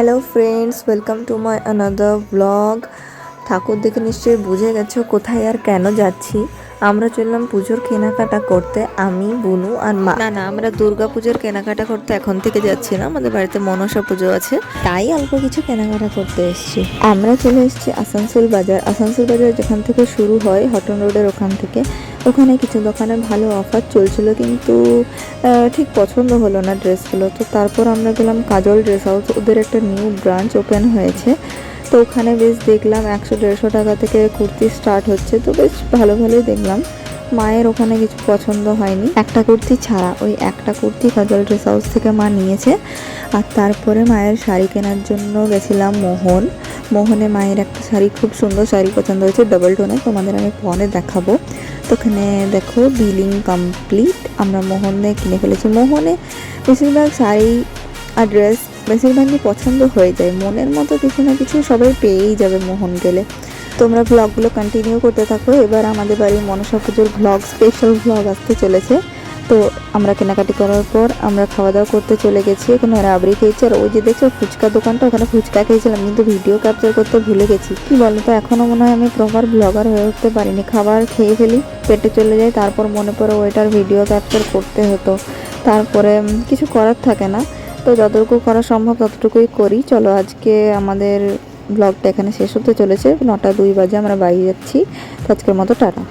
Hello friends welcome to my another blog ঠাকুর দেখে নিশ্চয়ই বুঝে গেছো কোথায় আর কেন যাচ্ছি। আমরা চললাম পুজোর কেনাকাটা করতে আমি বুনু আর মা। না না আমরা দুর্গা পুজোর কেনাকাটা করতে এখন থেকে যাচ্ছি না আমাদের বাড়িতে মনসা পুজো আছে। তাই অল্প কিছু কেনাকাটা করতে এসেছি। আমরা চলে এসেছি আসানসোল বাজার। আসানসোল বাজার যেখান থেকে শুরু হয় হটন রোডের ওখান থেকে। ওখানে কিছু দোকানে ভালো অফার চলছিল কিন্তু ঠিক পছন্দ হলো না ড্রেসগুলো তো তারপর আমরা গেলাম কাজল ড্রেস হাউস ওদের একটা নিউ ব্রাঞ্চ ওপেন হয়েছে। তো ওখানে বেশ দেখলাম একশো দেড়শো টাকা থেকে কুর্তি স্টার্ট হচ্ছে, তো বেশ ভালো ভালোই দেখলাম। মায়ের ওখানে কিছু পছন্দ হয়নি। একটা কুর্তি ছাড়া, ওই একটা কুর্তি কাজল ড্রেস হাউস থেকে মা নিয়েছে। আর তারপরে মায়ের শাড়ি কেনার জন্য গেছিলাম মোহন। মোহনে মায়ের একটা শাড়ি খুব সুন্দর, শাড়ি পছন্দ হয়েছে ডবল টোনে তোমাদের আমি পরে দেখাবো। তো ওখানে দেখো বিলিং কমপ্লিট। আমরা মোহনে কিনে ফেলেছি। মোহনে বেশিরভাগ শাড়ি আর ড্রেস বেশিরভাগই পছন্দ হয়ে যায়। মনের মতো কিছু না কিছু সবাই পেয়েই যাবে মোহন গেলে। তোমরা ব্লগগুলো কন্টিনিউ করতে থাকো। এবার আমাদের বাড়ির মনসা পুজোর ব্লগ স্পেশাল ব্লগ আসতে চলেছে। তো আমরা কেনাকাটি করার পর আমরা খাওয়া দাওয়া করতে চলে গেছি। এখানে রাবড়ি খেয়েছি। আর ওই যে দেখছ ফুচকা দোকানটা, ওখানে ফুচকা খেয়েছিলাম, কিন্তু ভিডিও ক্যাপচার করতে ভুলে গেছি। কি বলো তো এখনও মনে হয় আমি প্রপার ব্লগার হয়ে উঠতে পারিনি। খাবার খেয়ে ফেলি, পেটে চলে যায় তারপর মনে পড়ে ওইটার ভিডিও ক্যাপচার করতে হতো। তারপরে কিছু করার থাকে না। তো যতটুকু করা সম্ভব ততটুকুই করি। চলো আজকে আমাদের ব্লগটা এখানে শেষ হতে চলেছে। নটা দুই বাজে আমরা বাড়ি যাচ্ছি। তো আজকের মতো, টাটা।